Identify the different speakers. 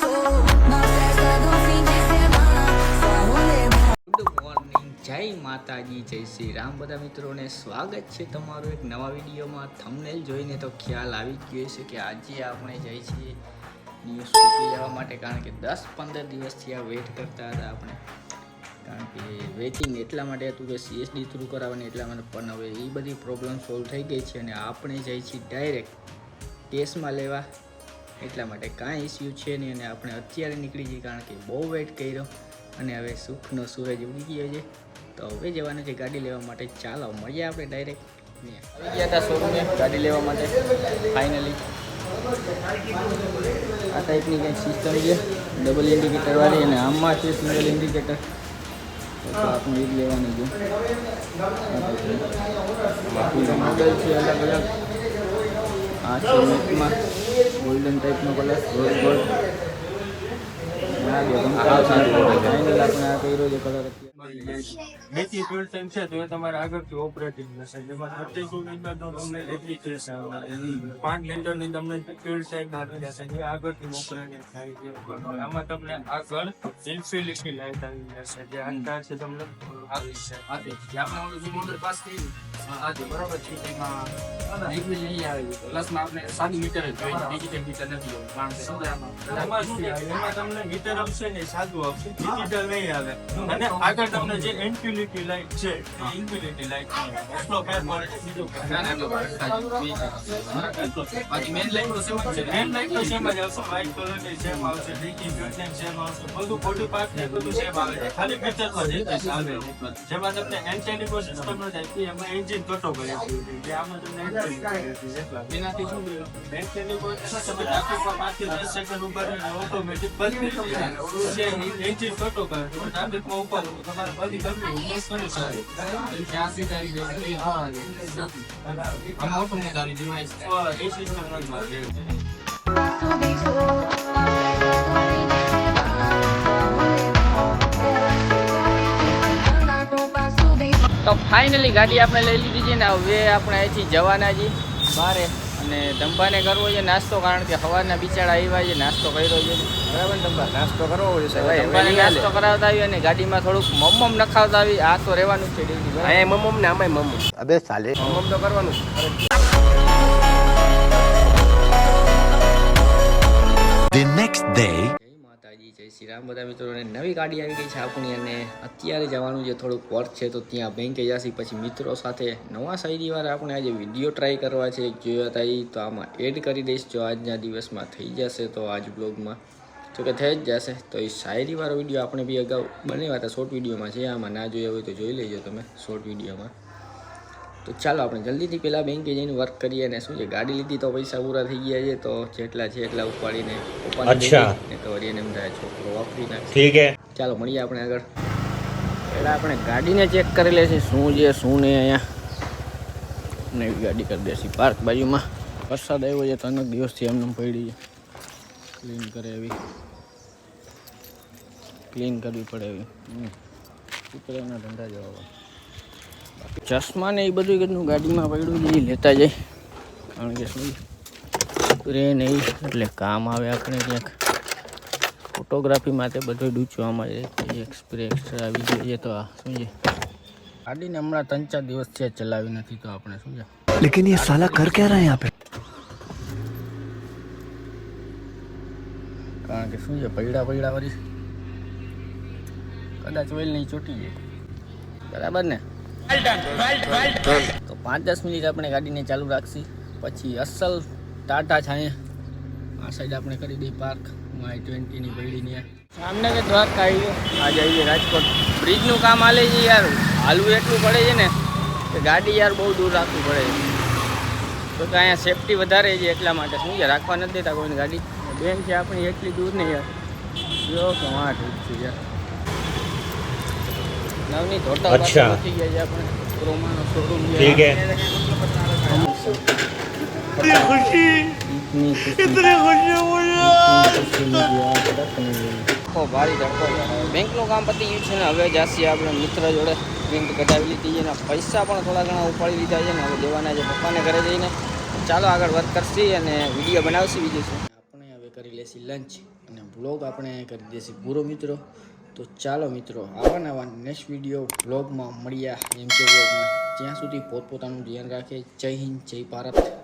Speaker 1: જય માતાજી, જય શ્રી રામ. બધા મિત્રોને સ્વાગત છે તમારું એક નવા વિડીયોમાં. થંબનેલ જોઈને તો ખ્યાલ આવી ગયો છે કે આજે આપણે જઈ છીએ ન્યૂઝ શૂટી લેવા માટે, કારણ કે દસ પંદર દિવસથી આ વેઇટ કરતા હતા આપણે. કારણ કે વેઇટિંગ એટલા માટે હતું કે સીએસડી થ્રુ કરાવવાની એટલા માટે, પણ હવે એ બધી પ્રોબ્લેમ સોલ્વ થઈ ગઈ છે અને આપણે જઈ છીએ ડાયરેક્ટ કેસમાં લેવા. એટલા માટે કાંઈ ઇસ્યુ છે નહીં અને આપણે અત્યારે નીકળી જઈએ કારણ કે બહુ વેટ કર્યો અને હવે સુખનો સૂરજ ઉગી ગયો છે. તો હવે જવાનું છે ગાડી લેવા માટે. ચાલો, મળીએ આપણે ડાયરેક્ટ આવી ગયા હતા શોરૂમે ગાડી લેવા માટે ફાઇનલી આ ટાઈપની કંઈક સિસ્ટમ છે. ડબલ ઇન્ડિકેટર વાળી અને આમાં છે સિંગલ ઇન્ડિકેટર આપણે એ જ લેવાની છે. છે અલગ અલગ આ છે ગોલ્ડન ટાઈપનો કલર રોઝ ગોલ્ડ આપણે આ કર્યો જે કલર
Speaker 2: ફ્યુલ ટેન્ક છે તો એ તમારે આગળથી ઓપરેટિંગ થશે. જેમાં છત્રીસો લીટરનો તમને એપ્લિકેશન પાંચ લીટરની તમને ફ્યુલ ટેન્ક આવી જશે જે આગળથી ઓપરેટિંગ થાય છે. આમાં તમને આગળ ઇન્ફિનિટી લાઇટ આવી જશે. જે અંતર છે તમને આવી છે. આપણે ઓલું મોટર પાસ થઈ આજે બરાબર છે. એમાં એક નહીં આવે પ્લસમાં આપણે સાદી મીટર જ જોઈએ ડિજિટલ મીટર નથી હોતું. કારણ કે એમાં તમને મીટર આપશે ને સાદું ડિજિટલ નહીં આવે. અને આગળ તમને જે ઇન્ફિનિટી લાઇટ છે એ ઇન્ફિનિટી લાઇટ એટલો ફેર પડે છે બીજો બાકી મેન લાઇટ તો સેમ જ છે. મેન લાઇટ તો સેમ જ આવશે. વ્હાઇટ કલરની સેમ આવશે. ડીકી ફ્યુઝન સેમ આવશે. બધું બોડી પાર્ટ ને બધું સેમ આવે છે. ખાલી મીટરમાં જે આવે. જેમાં તમને એન્ટેનિકો સિસ્ટમ નો જાય છે એમાં એન્જિન કટો કરે છે. જે આમાં તમને એન્ટેનિકો જેટલા એનાથી શું થયું એન્ટેનિકો તમે ટ્રાફિકમાં પાંચથી દસ સેકન્ડ ઊભા રહીને ઓટોમેટિક બંધ થઈ જાય જે એન્જિન કટો કરે છે. ટ્રાફિકમાં ઊભા રહો તો તમારે મારે
Speaker 1: તો ફાઇનલી ગાડી આપણે લઈ લીધી છે ને હવે આપણે અહીંથી જવાના છીએ. બારે. અને ધંભાને કરવો છે નાસ્તો કારણ કે સવારના બિચારા આવ્યા છે નાસ્તો કર્યો છે. બરાબર ને ધંભા નાસ્તો કરવો છે ધંભાને નાસ્તો કરાવતા આવી અને ગાડીમાં થોડુંક મમ્મમ નખાવતા આવી આ તો રહેવાનું છે ડેલી
Speaker 3: મમ્મ ને અમે મમ્મ. અબે સાલે. મમ્મ તો કરવાનું
Speaker 4: The next day.
Speaker 1: જય શ્રી રામ. બધા મિત્રોને નવી ગાડી આવી ગઈ છે આપણી અને અત્યારે જવાનું જે થોડુંક વર્ક છે તો ત્યાં બેંકે જશે. પછી મિત્રો સાથે નવા શાયરીવાર આપણે આજે વીડિયો ટ્રાય કરવા છે. જોયા હતા એ તો આમાં એડ કરી દઈશ. જો આજના દિવસમાં થઈ જશે તો આજ બ્લોગમાં જો કે થઈ જ જશે. તો એ શાયરીવાળો વીડિયો આપણે બી અગાઉ બને હતા શોર્ટ વિડીયોમાં છે. આમાં ના જોયા હોય તો જોઈ લેજો તમે શોર્ટ વિડીયોમાં તો ચાલો આપણે જલ્દીથી પહેલાં બેંકે જઈને વર્ક કરીએ અને શું છે ગાડી લીધી તો પૈસા પૂરા થઈ ગયા છે તો જેટલા છે એટલા ઉપાડીને તો
Speaker 4: વળીને
Speaker 1: ચાલો મળીએ આપણે આગળ. પહેલાં આપણે ગાડીને ચેક કરી લે શું છે શું નહીં અહીંયા. નવી ગાડી કરી દેસી પાર્ક બાજુમાં. વરસાદ આવ્યો છે ત્રણ દિવસથી એમને પડી છે. ક્લીન કરે એવી. ક્લીન કરવી પડે એવી. ઉપર એમના ધંધા જવા. ચશ્મા ને એ બધું કેટલું ગાડીમાં પડ્યું એ લેતા જાય. કારણ કે શું? રે નહીં એટલે કામ આવે આપણે ક્યાંક. ફોટોગ્રાફી માટે બધું ડૂચવામાં જાય સ્પ્રે એક્સ્ટ્રા આવી જઈએ તો આ શું છે? ગાડીને હમણાં ત્રણ ચાર દિવસ છે ચલાવી નથી તો આપણે શું છે?
Speaker 4: લેકિન એ સાલા કર ક્યાં રહ્યા આપણે
Speaker 1: કારણ કે શું છે? પૈડા પૈડા વરી કદાચ ઓઇલ નહીં ચોટી જાય. બરાબર ને? તો પાંચ દસ મિનિટ આપણે ગાડીને ચાલુ રાખશી. પછી અસલ ટાટા છાંય. આ સાઈડ આપણે કરી દઈએ પાર્ક માય ટ્વેન્ટીની પૈડીની સામને કે દ્વારકા આવી ગયો આજે આવીએ રાજકોટ. બ્રિજનું કામ હાલે છે યાર. હાલવું એટલું પડે છે ને કે ગાડી યાર બહુ દૂર રાખવું પડે છે. તો કે અહીંયા સેફટી વધારે છે એટલા માટે. શું છે રાખવા નથી દેતા કોઈને ગાડી? બેન છે આપણી એટલી દૂર નહીં યાર. જો કે વાં છે યાર. નવની ધોટા
Speaker 4: અચ્છા.
Speaker 1: થઈ ગયા છે આપણે ક્રોમાનો શોરૂમ છે
Speaker 4: ठीक है
Speaker 1: इतनी खुशी इतनी खुशी मुझे આખો ભારી ધડકો છે. બેંકનું કામ પતી ગયું છે ને હવે જાસી આપણે મિત્ર જોડે પ્રિન્ટ કઢાવી લીધી છે ને પૈસા પણ થોડા ઘણા ઉપાડી લીધા છે ને હવે દેવાના છે પપ્પાને ઘરે જઈને ચાલો આગળ વર્ક કરશી અને વિડીયો બનાવશી બીજું છે આપણે હવે કરી લેશી લંચ અને વ્લોગ આપણે કરી દેશે પૂરો મિત્રો તો ચાલો મિત્રો, આવા નવા નેક્સ્ટ વીડિયો વ્લોગમાં મળ્યા એમ કે બ્લોગમાં ત્યાં સુધી પોતપોતાનું ધ્યાન રાખે. જય હિન્દ, જય ભારત.